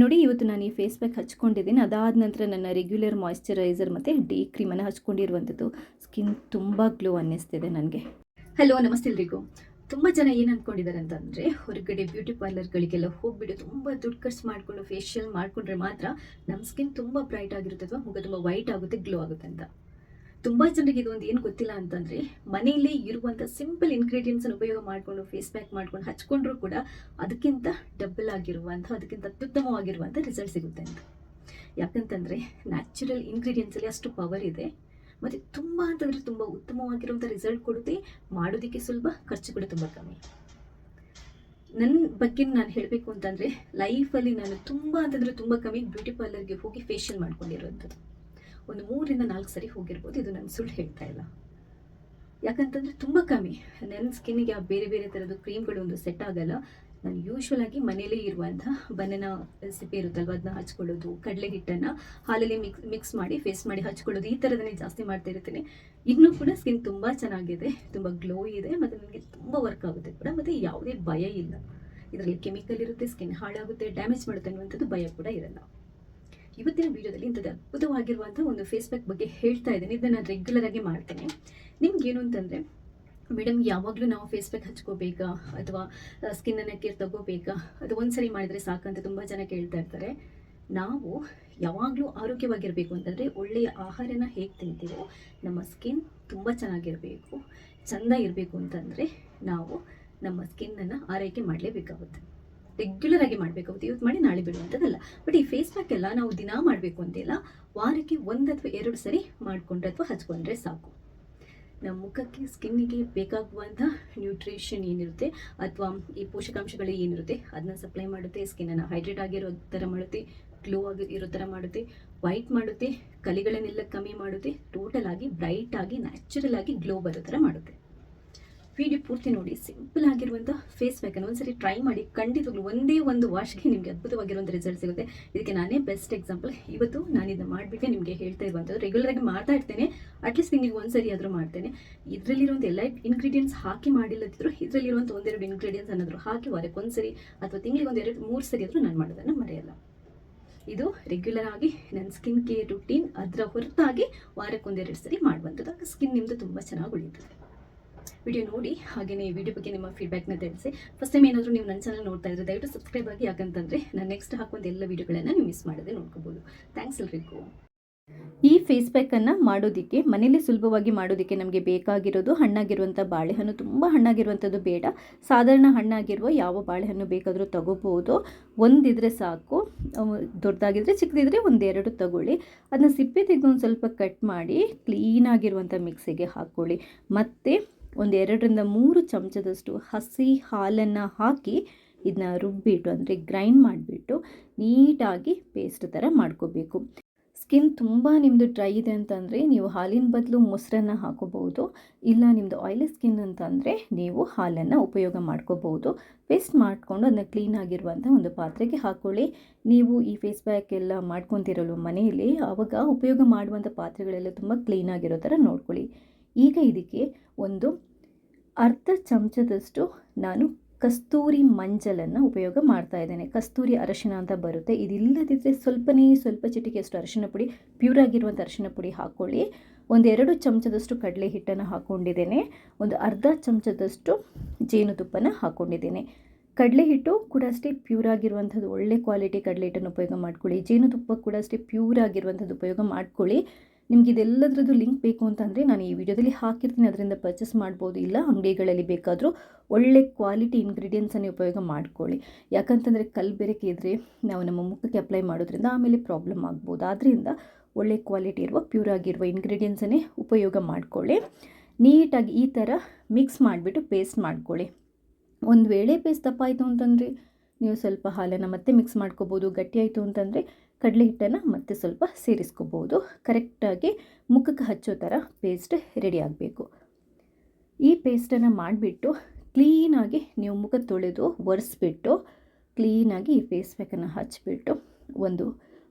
ನೋಡಿ, ಇವತ್ತು ನಾನು ಈ ಫೇಸ್ ಪ್ಯಾಕ್ ಹಚ್ಕೊಂಡಿದ್ದೀನಿ. ಅದಾದ ನಂತರ ನನ್ನ ರೆಗ್ಯುಲರ್ ಮಾಯಿಶ್ಚರೈಸರ್ ಮತ್ತು ಡೇ ಕ್ರೀಮನ್ನು ಹಚ್ಕೊಂಡಿರುವಂಥದ್ದು. ಸ್ಕಿನ್ ತುಂಬ ಗ್ಲೋ ಅನ್ನಿಸ್ತಿದೆ ನನಗೆ. ಹಲೋ ನಮಸ್ತೆ ಎಲ್ರಿಗೂ. ತುಂಬ ಜನ ಏನು ಅಂದ್ಕೊಂಡಿದ್ದಾರೆ ಅಂತಂದರೆ, ಹೊರಗಡೆ ಬ್ಯೂಟಿ ಪಾರ್ಲರ್ಗಳಿಗೆಲ್ಲ ಹೋಗ್ಬಿಟ್ಟು ತುಂಬ ದುಡ್ಡು ಖರ್ಚು ಮಾಡಿಕೊಂಡು ಫೇಶಿಯಲ್ ಮಾಡಿಕೊಂಡ್ರೆ ಮಾತ್ರ ನಮ್ಮ ಸ್ಕಿನ್ ತುಂಬ ಬ್ರೈಟ್ ಆಗಿರುತ್ತೆ ಅಥವಾ ಮುಖ ತುಂಬ ವೈಟ್ ಆಗುತ್ತೆ ಗ್ಲೋ ಆಗುತ್ತೆ ಅಂತ. ತುಂಬ ಜನರಿಗೆ ಇದೊಂದು ಏನು ಗೊತ್ತಿಲ್ಲ ಅಂತಂದರೆ, ಮನೆಯಲ್ಲಿ ಇರುವಂಥ ಸಿಂಪಲ್ ಇಂಗ್ರೀಡಿಯೆಂಟ್ಸನ್ನು ಉಪಯೋಗ ಮಾಡಿಕೊಂಡು ಫೇಸ್ ಪ್ಯಾಕ್ ಮಾಡ್ಕೊಂಡು ಹಚ್ಕೊಂಡ್ರೂ ಕೂಡ ಅದಕ್ಕಿಂತ ಡಬಲ್ ಆಗಿರುವಂಥ ಅದಕ್ಕಿಂತ ಅತ್ಯುತ್ತಮವಾಗಿರುವಂಥ ರಿಸಲ್ಟ್ ಸಿಗುತ್ತೆ ಅಂತ. ಯಾಕಂತಂದರೆ ನ್ಯಾಚುರಲ್ ಇಂಗ್ರೀಡಿಯೆಂಟ್ಸಲ್ಲಿ ಅಷ್ಟು ಪವರ್ ಇದೆ, ಮತ್ತು ತುಂಬ ಅಂತಂದರೆ ತುಂಬ ಉತ್ತಮವಾಗಿರುವಂಥ ರಿಸಲ್ಟ್ ಕೊಡುತ್ತೆ, ಮಾಡೋದಕ್ಕೆ ಸುಲಭ ಖರ್ಚು ಕೂಡ ತುಂಬ ಕಮ್ಮಿ. ನನ್ನ ಬಗ್ಗೆ ನಾನು ಹೇಳಬೇಕು ಅಂತಂದರೆ ಲೈಫಲ್ಲಿ ನಾನು ತುಂಬ ಅಂತಂದರೆ ತುಂಬ ಕಮ್ಮಿ ಬ್ಯೂಟಿ ಪಾರ್ಲರ್ಗೆ ಹೋಗಿ ಫೇಶಿಯಲ್ ಮಾಡ್ಕೊಂಡಿರೋಂಥದ್ದು ಒಂದು ಮೂರಿಂದ ನಾಲ್ಕು ಸರಿ ಹೋಗಿರ್ಬೋದು. ಇದು ನಾನು ಸುಳ್ಳು ಹೇಳ್ತಾ ಇಲ್ಲ. ಯಾಕಂತಂದರೆ ತುಂಬ ಕಮ್ಮಿ. ನನ್ನ ಸ್ಕಿನ್ನಿಗೆ ಆ ಬೇರೆ ಬೇರೆ ಥರದ್ದು ಕ್ರೀಮ್ಗಳು ಒಂದು ಸೆಟ್ ಆಗಲ್ಲ. ನಾನು ಯೂಶ್ವಲ್ ಆಗಿ ಮನೆಯಲ್ಲೇ ಇರುವಂಥ ಬನಾನ ರೆಸಿಪಿ ಇರುತ್ತಲ್ವ, ಅದನ್ನ ಹಚ್ಕೊಳ್ಳೋದು ಕಡಲೆ ಹಿಟ್ಟನ್ನು ಹಾಲಲ್ಲಿ ಮಿಕ್ಸ್ ಮಿಕ್ಸ್ ಮಾಡಿ ಫೇಸ್ ಮಾಡಿ ಹಚ್ಕೊಳ್ಳೋದು, ಈ ಥರದನ್ನೇ ಜಾಸ್ತಿ ಮಾಡ್ತಾ ಇರ್ತೀನಿ. ಇನ್ನೂ ಕೂಡ ಸ್ಕಿನ್ ತುಂಬ ಚೆನ್ನಾಗಿದೆ, ತುಂಬ ಗ್ಲೋ ಇದೆ, ಮತ್ತು ನನಗೆ ತುಂಬ ವರ್ಕ್ ಆಗುತ್ತೆ ಕೂಡ, ಮತ್ತು ಯಾವುದೇ ಭಯ ಇಲ್ಲ. ಇದರಲ್ಲಿ ಕೆಮಿಕಲ್ ಇರುತ್ತೆ ಸ್ಕಿನ್ ಹಾಳಾಗುತ್ತೆ ಡ್ಯಾಮೇಜ್ ಮಾಡುತ್ತೆ ಅನ್ನುವಂಥದ್ದು ಭಯ ಕೂಡ ಇರಲ್ಲ. ಇವತ್ತಿನ ವಿಡಿಯೋದಲ್ಲಿ ಇಂಥದ್ದು ಅದ್ಭುತವಾಗಿರುವಂಥ ಒಂದು ಫೇಸ್ಬುಕ್ ಬಗ್ಗೆ ಹೇಳ್ತಾ ಇದ್ದೀನಿ. ಇದನ್ನು ನಾನು ರೆಗ್ಯುಲರ್ ಆಗಿ ಮಾಡ್ತೇನೆ. ನಿಮ್ಗೇನು ಅಂತಂದರೆ ಮೇಡಮ್ ಯಾವಾಗಲೂ ನಾವು ಫೇಸ್ಬುಕ್ ಹಚ್ಕೋಬೇಕಾ ಅಥವಾ ಸ್ಕಿನ್ನನ್ನು ಕೇರ್ ತಗೋಬೇಕಾ ಅದು ಒಂದ್ಸರಿ ಮಾಡಿದರೆ ಸಾಕಂತ ತುಂಬ ಜನ ಕೇಳ್ತಾ ಇರ್ತಾರೆ. ನಾವು ಯಾವಾಗಲೂ ಆರೋಗ್ಯವಾಗಿರಬೇಕು ಅಂತಂದರೆ ಒಳ್ಳೆಯ ಆಹಾರನ ಹೇಗೆ ತಿಂತೀವೋ, ನಮ್ಮ ಸ್ಕಿನ್ ತುಂಬ ಚೆನ್ನಾಗಿರಬೇಕು, ಚೆಂದ ಇರಬೇಕು ಅಂತಂದರೆ ನಾವು ನಮ್ಮ ಸ್ಕಿನ್ನನ್ನು ಆರೈಕೆ ಮಾಡಲೇಬೇಕಾಗುತ್ತೆ. ರೆಗ್ಯುಲರ್ ಆಗಿ ಮಾಡಬೇಕಾಗುತ್ತೆ ಇವತ್ತು ಮಾಡಿ ನಾಳೆ ಬಿಡುವಂಥದ್ದಲ್ಲ ಬಟ್ ಈ ಫೇಸ್ ಪ್ಯಾಕ್ ಎಲ್ಲ ನಾವು ದಿನ ಮಾಡಬೇಕು ಅಂತಿಲ್ಲ. ವಾರಕ್ಕೆ ಒಂದು ಅಥವಾ ಎರಡು ಸರಿ ಮಾಡಿಕೊಂಡ್ರೆ ಅಥವಾ ಹಚ್ಕೊಂಡ್ರೆ ಸಾಕು. ನಮ್ಮ ಮುಖಕ್ಕೆ, ಸ್ಕಿನ್ನಿಗೆ ಬೇಕಾಗುವಂಥ ನ್ಯೂಟ್ರಿಷನ್ ಏನಿರುತ್ತೆ ಅಥವಾ ಈ ಪೋಷಕಾಂಶಗಳು ಏನಿರುತ್ತೆ ಅದನ್ನ ಸಪ್ಲೈ ಮಾಡುತ್ತೆ ಸ್ಕಿನ್ನನ್ನು ಹೈಡ್ರೇಟ್ ಆಗಿರೋ ಥರ ಮಾಡುತ್ತೆ ಗ್ಲೋ ಆಗಿ ಇರೋ ಥರ ಮಾಡುತ್ತೆ ವೈಟ್ ಮಾಡುತ್ತೆ, ಕಲೆಗಳನ್ನೆಲ್ಲ ಕಮ್ಮಿ ಮಾಡುತ್ತೆ ಟೋಟಲ್ ಆಗಿ ಬ್ರೈಟ್ ಆಗಿ ನ್ಯಾಚುರಲ್ ಆಗಿ ಗ್ಲೋ ಬರೋ ಥರ ಮಾಡುತ್ತೆ. ವಿಡಿಯೋ ಪೂರ್ತಿ ನೋಡಿ. ಸಿಂಪಲ್ ಆಗಿರುವಂಥ ಫೇಸ್ ಪ್ಯಾಕನ್ನು ಒಂದ್ಸರಿ ಟ್ರೈ ಮಾಡಿ. ಖಂಡಿತವಾಗ್ಲೂ ಒಂದೇ ಒಂದು ವಾಶ್ಗೆ ನಿಮಗೆ ಅದ್ಭುತವಾಗಿರುವಂಥ ರಿಸಲ್ಟ್ ಸಿಗುತ್ತೆ. ಇದಕ್ಕೆ ನಾನೇ ಬೆಸ್ಟ್ ಎಕ್ಸಾಂಪಲ್ ಇವತ್ತು ನಾನು ಇದನ್ನ ಮಾಡಿಬಿಟ್ಟೆ ನಿಮಗೆ ಹೇಳ್ತಾ ಇರುವಂಥದ್ದು ರೆಗ್ಯುಲರ್ ಆಗಿ ಮಾಡ್ತಾ ಇರ್ತೇನೆ. ಅಟ್ಲೀಸ್ಟ್ ತಿಂಗಳಿಗೆ ಒಂದ್ಸರಿ ಆದರೂ ಮಾಡ್ತೇನೆ. ಇದರಲ್ಲಿರುವಂಥ ಎಲ್ಲ ಇಂಗ್ರೀಡಿಯೆಂಟ್ಸ್ ಹಾಕಿ ಮಾಡಿಲ್ಲದಿದ್ರು ಇದರಲ್ಲಿರುವಂಥ ಒಂದೆರಡು ಇಂಗ್ರೀಡಿಯೆಂಟ್ಸ್ ಅನ್ನೋದ್ರು ಹಾಕಿ ವಾರಕ್ಕೆ ಒಂದ್ಸರಿ ಅಥವಾ ತಿಂಗಳಿಗೆ ಒಂದೆರಡು ಮೂರು ಸರಿ ಆದರೂ ನಾನು ಮಾಡೋದನ್ನು ಮರೆಯಲ್ಲ. ಇದು ರೆಗ್ಯುಲರ್ ಆಗಿ ನನ್ನ ಸ್ಕಿನ್ ಕೇರ್ ರುಟೀನ್ ಅದರ ಹೊರತಾಗಿ ವಾರಕ್ಕೊಂದೆರಡು ಸರಿ ಮಾಡುವಂಥದ್ದು ಸ್ಕಿನ್ ನಿಮ್ಮದು ತುಂಬ ಚೆನ್ನಾಗಿ ಉಳಿಯುತ್ತದೆ. ವಿಡಿಯೋ ನೋಡಿ ಹಾಗೆಯೇ ವಿಡಿಯೋ ಬಗ್ಗೆ ನಿಮ್ಮ ಫೀಡ್ಬ್ಯಾಕ್ನ ತಿಳಿಸಿ. ಫಸ್ಟ್ ಟೈಮ್ ಏನಾದರೂ ನೀವು ನನ್ನ ಚಾನಲ್ ನೋಡ್ತಾ ಇದ್ರೆ ದಯವಿಟ್ಟು ಸಬ್ಸ್ಕ್ರೈಬ್ ಆಗಿ, ಯಾಕಂತಂದರೆ ನಾನು ನೆಕ್ಸ್ಟ್ ಹಾಕೊಂಡು ಎಲ್ಲ ವೀಡಿಯೋಗಳನ್ನು ನೀವು ಮಿಸ್ ಮಾಡದೆ ನೋಡ್ಕೋಬೋದು. ಥ್ಯಾಂಕ್ಸ್ ಎಲ್ರಿಗೂ. ಈ ಫೇಸ್ ಪ್ಯಾಕನ್ನು ಮಾಡೋದಕ್ಕೆ ಮನೇಲಿ ಸುಲಭವಾಗಿ ಮಾಡೋದಕ್ಕೆ ನಮಗೆ ಬೇಕಾಗಿರೋದು ಹಣ್ಣಾಗಿರುವಂಥ ಬಾಳೆಹಣ್ಣು. ತುಂಬ ಹಣ್ಣಾಗಿರುವಂಥದ್ದು ಬೇಡ. ಸಾಧಾರಣ ಹಣ್ಣಾಗಿರುವ ಯಾವ ಬಾಳೆಹಣ್ಣು ಬೇಕಾದರೂ ತಗೋಬೋದು. ಒಂದಿದ್ರೆ ಸಾಕು. ದೊಡ್ಡದಾಗಿದ್ದರೆ ಚಿಕ್ಕದಿದ್ರೆ ಒಂದೆರಡು ತಗೊಳ್ಳಿ. ಅದನ್ನ ಸಿಪ್ಪೆ ತೆಗೆದು ಸ್ವಲ್ಪ ಕಟ್ ಮಾಡಿ ಕ್ಲೀನಾಗಿರುವಂಥ ಮಿಕ್ಸಿಗೆ ಹಾಕ್ಕೊಳ್ಳಿ ಮತ್ತು ಒಂದು ಎರಡರಿಂದ ಮೂರು ಚಮಚದಷ್ಟು ಹಸಿ ಹಾಲನ್ನು ಹಾಕಿ ಇದನ್ನ ರುಬ್ಬಿಟ್ಟು, ಅಂದರೆ ಗ್ರೈಂಡ್ ಮಾಡಿಬಿಟ್ಟು ನೀಟಾಗಿ ಪೇಸ್ಟ್ ಥರ ಮಾಡ್ಕೋಬೇಕು. ಸ್ಕಿನ್ ತುಂಬ ನಿಮ್ಮದು ಡ್ರೈ ಇದೆ ಅಂತಂದರೆ ನೀವು ಹಾಲಿನ ಬದಲು ಮೊಸರನ್ನು ಹಾಕೋಬಹುದು, ಇಲ್ಲ ನಿಮ್ಮದು ಆಯಿಲಿ ಸ್ಕಿನ್ ಅಂತಂದರೆ ನೀವು ಹಾಲನ್ನು ಉಪಯೋಗ ಮಾಡ್ಕೋಬಹುದು. ಪೇಸ್ಟ್ ಮಾಡಿಕೊಂಡು ಅದನ್ನ ಕ್ಲೀನ್ ಆಗಿರುವಂಥ ಒಂದು ಪಾತ್ರೆಗೆ ಹಾಕ್ಕೊಳ್ಳಿ ನೀವು ಈ ಫೇಸ್ ಪ್ಯಾಕ್ ಎಲ್ಲ ಮಾಡ್ಕೊತಿರಲು ಮನೆಯಲ್ಲಿ ಆವಾಗ ಉಪಯೋಗ ಮಾಡುವಂಥ ಪಾತ್ರೆಗಳೆಲ್ಲ ತುಂಬ ಕ್ಲೀನಾಗಿರೋ ಥರ ನೋಡ್ಕೊಳ್ಳಿ. ಈಗ ಇದಕ್ಕೆ ಒಂದು ಅರ್ಧ ಚಮಚದಷ್ಟು ನಾನು ಕಸ್ತೂರಿ ಮಂಜಲನ್ನು ಉಪಯೋಗ ಮಾಡ್ತಾ ಇದ್ದೇನೆ. ಕಸ್ತೂರಿ ಅರಶಿನ ಅಂತ ಬರುತ್ತೆ. ಇದಿಲ್ಲದಿದ್ದರೆ ಸ್ವಲ್ಪನೇ ಸ್ವಲ್ಪ ಚಿಟಿಕೆಯಷ್ಟು ಅರಶಿನ ಪುಡಿ ಪ್ಯೂರ್ ಆಗಿರುವಂಥ ಅರಶಿನ ಪುಡಿ ಹಾಕ್ಕೊಳ್ಳಿ ಒಂದೆರಡು ಚಮಚದಷ್ಟು ಕಡಲೆ ಹಿಟ್ಟನ್ನು ಹಾಕ್ಕೊಂಡಿದ್ದೇನೆ ಒಂದು ಅರ್ಧ ಚಮಚದಷ್ಟು ಜೇನುತುಪ್ಪನ ಹಾಕ್ಕೊಂಡಿದ್ದೇನೆ ಕಡಲೆ ಹಿಟ್ಟು ಕೂಡ ಅಷ್ಟೇ ಪ್ಯೂರ್ ಆಗಿರುವಂಥದ್ದು, ಒಳ್ಳೆ ಕ್ವಾಲಿಟಿ ಕಡಲೆ ಹಿಟ್ಟನ್ನು ಉಪಯೋಗ ಮಾಡ್ಕೊಳ್ಳಿ. ಜೇನುತುಪ್ಪ ಕೂಡ ಅಷ್ಟೇ ಪ್ಯೂರ್ ಆಗಿರುವಂಥದ್ದು ಉಪಯೋಗ ಮಾಡ್ಕೊಳ್ಳಿ. ನಿಮ್ಗೆ ಇದೆಲ್ಲದ್ರದ್ದು ಲಿಂಕ್ ಬೇಕು ಅಂತಂದರೆ ನಾನು ಈ ವಿಡಿಯೋದಲ್ಲಿ ಹಾಕಿರ್ತೀನಿ. ಅದರಿಂದ ಪರ್ಚೇಸ್ ಮಾಡ್ಬೋದು. ಇಲ್ಲ, ಅಂಗಡಿಗಳಲ್ಲಿ ಬೇಕಾದರೂ ಒಳ್ಳೆ ಕ್ವಾಲಿಟಿ ಇಂಗ್ರೀಡಿಯೆಂಟ್ಸನ್ನೇ ಉಪಯೋಗ ಮಾಡ್ಕೊಳ್ಳಿ. ಯಾಕಂತಂದರೆ ಕಲ್ಬೆರಕೆ ಇದ್ದರೆ ನಾವು ನಮ್ಮ ಮುಖಕ್ಕೆ ಅಪ್ಲೈ ಮಾಡೋದ್ರಿಂದ ಆಮೇಲೆ ಪ್ರಾಬ್ಲಮ್ ಆಗ್ಬೋದು. ಆದ್ದರಿಂದ ಒಳ್ಳೆ ಕ್ವಾಲಿಟಿ ಇರುವ ಪ್ಯೂರ್ ಆಗಿರುವ ಇಂಗ್ರೀಡಿಯೆಂಟ್ಸನ್ನೇ ಉಪಯೋಗ ಮಾಡ್ಕೊಳ್ಳಿ. ನೀಟಾಗಿ ಈ ಥರ ಮಿಕ್ಸ್ ಮಾಡಿಬಿಟ್ಟು ಪೇಸ್ಟ್ ಮಾಡ್ಕೊಳ್ಳಿ. ಒಂದು ವೇಳೆ ಪೇಸ್ಟ್ ದಪ್ಪ ಆಯಿತು ಅಂತಂದರೆ ನೀವು ಸ್ವಲ್ಪ ಹಾಲನ್ನು ಮತ್ತೆ ಮಿಕ್ಸ್ ಮಾಡ್ಕೋಬೋದು. ಗಟ್ಟಿಯಾಯಿತು ಅಂತಂದರೆ ಕಡಲೆ ಹಿಟ್ಟನ್ನು ಮತ್ತೆ ಸ್ವಲ್ಪ ಸೇರಿಸ್ಕೋಬೋದು. ಕರೆಕ್ಟಾಗಿ ಮುಖಕ್ಕೆ ಹಚ್ಚೋ ಥರ ಪೇಸ್ಟ್ ರೆಡಿ ಆಗಬೇಕು. ಈ ಪೇಸ್ಟನ್ನು ಮಾಡಿಬಿಟ್ಟು ಕ್ಲೀನಾಗಿ ನೀವು ಮುಖ ತೊಳೆದು ಒರೆಸ್ಬಿಟ್ಟು ಕ್ಲೀನಾಗಿ ಈ ಫೇಸ್ ಪ್ಯಾಕನ್ನು ಹಚ್ಚಿಬಿಟ್ಟು ಒಂದು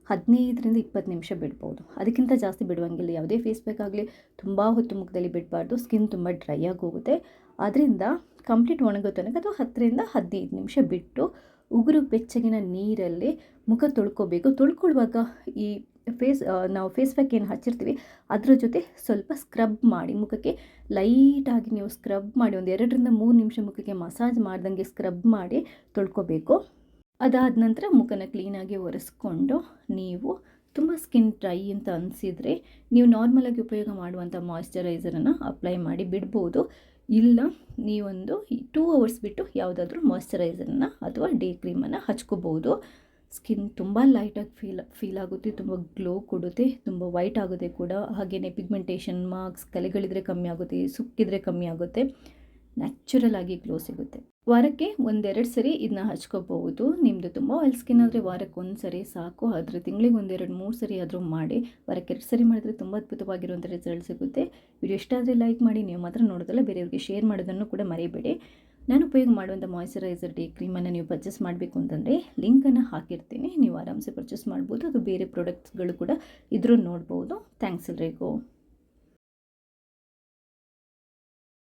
ಹದಿನೈದರಿಂದ ಇಪ್ಪತ್ತು ನಿಮಿಷ ಬಿಡ್ಬೋದು. ಅದಕ್ಕಿಂತ ಜಾಸ್ತಿ ಬಿಡುವಂಗಿಲ್ಲ. ಯಾವುದೇ ಫೇಸ್ ಪ್ಯಾಕ್ ಆಗಲಿ, ತುಂಬ ಹೊತ್ತು ಮುಖದಲ್ಲಿ ಬಿಡಬಾರ್ದು. ಸ್ಕಿನ್ ತುಂಬ ಡ್ರೈ ಆಗಿ ಹೋಗುತ್ತೆ. ಅದರಿಂದ ಕಂಪ್ಲೀಟ್ ಒಣಗೋ ತನಕ ಅಥವಾ ಹತ್ತರಿಂದ ಹದಿನೈದು ನಿಮಿಷ ಬಿಟ್ಟು ಉಗುರು ಬೆಚ್ಚಗಿನ ನೀರಲ್ಲಿ ಮುಖ ತೊಳ್ಕೊಬೇಕು. ತೊಳ್ಕೊಳ್ಳುವಾಗ ಈ ಫೇಸ್ ನಾವು ಫೇಸ್ ಪ್ಯಾಕ್ ಏನು ಹಚ್ಚಿರ್ತೀವಿ, ಅದರ ಜೊತೆ ಸ್ವಲ್ಪ ಸ್ಕ್ರಬ್ ಮಾಡಿ, ಮುಖಕ್ಕೆ ಲೈಟಾಗಿ ನೀವು ಸ್ಕ್ರಬ್ ಮಾಡಿ, ಒಂದು ಎರಡರಿಂದ ಮೂರು ನಿಮಿಷ ಮುಖಕ್ಕೆ ಮಸಾಜ್ ಮಾಡ್ದಂಗೆ ಸ್ಕ್ರಬ್ ಮಾಡಿ ತೊಳ್ಕೊಬೇಕು. ಅದಾದ ನಂತರ ಮುಖನ ಕ್ಲೀನಾಗಿ ಒರೆಸ್ಕೊಂಡು ನೀವು ತುಂಬ ಸ್ಕಿನ್ ಡ್ರೈ ಅಂತ ಅನಿಸಿದರೆ, ನೀವು ನಾರ್ಮಲಾಗಿ ಉಪಯೋಗ ಮಾಡುವಂಥ ಮಾಯಿಶ್ಚರೈಸರನ್ನು ಅಪ್ಲೈ ಮಾಡಿ ಬಿಡ್ಬೋದು. ಇಲ್ಲ, ನೀವೊಂದು ಟೂ ಅವರ್ಸ್ ಬಿಟ್ಟು ಯಾವುದಾದ್ರೂ ಮಾಯಶ್ಚರೈಸರ್ನ ಅಥವಾ ಡೇ ಕ್ರೀಮನ್ನು ಹಚ್ಕೋಬೋದು. ಸ್ಕಿನ್ ತುಂಬ ಲೈಟಾಗಿ ಫೀಲ್ ಫೀಲ್ ಆಗುತ್ತೆ, ತುಂಬ ಗ್ಲೋ ಕೊಡುತ್ತೆ, ತುಂಬ ವೈಟ್ ಆಗುತ್ತೆ ಕೂಡ. ಹಾಗೆಯೇ ಪಿಗ್ಮೆಂಟೇಷನ್ ಮಾರ್ಕ್ಸ್ ಕಲೆಗಳಿದ್ರೆ ಕಮ್ಮಿ ಆಗುತ್ತೆ, ಸುಕ್ಕಿದ್ರೆ ಕಮ್ಮಿ ಆಗುತ್ತೆ. ನ್ಯಾಚುರಲ್ ಆಗಿ ಗ್ಲೋ ಸಿಗುತ್ತೆ. ವಾರಕ್ಕೆ ಒಂದೆರಡು ಸರಿ ಇದನ್ನ ಹಚ್ಕೋಬಹುದು. ನಿಮ್ಮದು ತುಂಬ ಆಯಿಲ್ ಸ್ಕಿನ್ ಆದರೆ ವಾರಕ್ಕೆ ಒಂದು ಸರಿ ಸಾಕು. ಆದರೆ ತಿಂಗಳಿಗೆ ಒಂದೆರಡು, ಮೂರು ಸರಿ ಆದರೂ ಮಾಡಿ. ವಾರಕ್ಕೆ ಎರಡು ಸರಿ ಮಾಡಿದ್ರೆ ತುಂಬ ಅದ್ಭುತವಾಗಿರುವಂಥ ರಿಸಲ್ಟ್ ಸಿಗುತ್ತೆ. ವಿಡಿಯೋ ಇಷ್ಟ ಆದರೆ ಲೈಕ್ ಮಾಡಿ. ನೀವು ಮಾತ್ರ ನೋಡೋದಲ್ಲ, ಬೇರೆಯವ್ರಿಗೆ ಶೇರ್ ಮಾಡೋದನ್ನು ಕೂಡ ಮರೆಯಬೇಡಿ ನಾನು ಉಪಯೋಗ ಮಾಡುವಂಥ ಮಾಯ್ಚರೈಸರ್ ಡೇ ಕ್ರೀಮನ್ನು ನೀವು ಪರ್ಚೇಸ್ ಮಾಡಬೇಕು ಅಂತಂದರೆ ಲಿಂಕನ್ನು ಹಾಕಿರ್ತೀನಿ. ನೀವು ಆರಾಮ್ಸೆ ಪರ್ಚೇಸ್ ಮಾಡ್ಬೋದು. ಅದು ಬೇರೆ ಪ್ರಾಡಕ್ಟ್ಸ್ಗಳು ಕೂಡ ಇದ್ರೂ ನೋಡ್ಬೋದು. ಥ್ಯಾಂಕ್ಸ್ ಎಲ್ರಿಗೂ.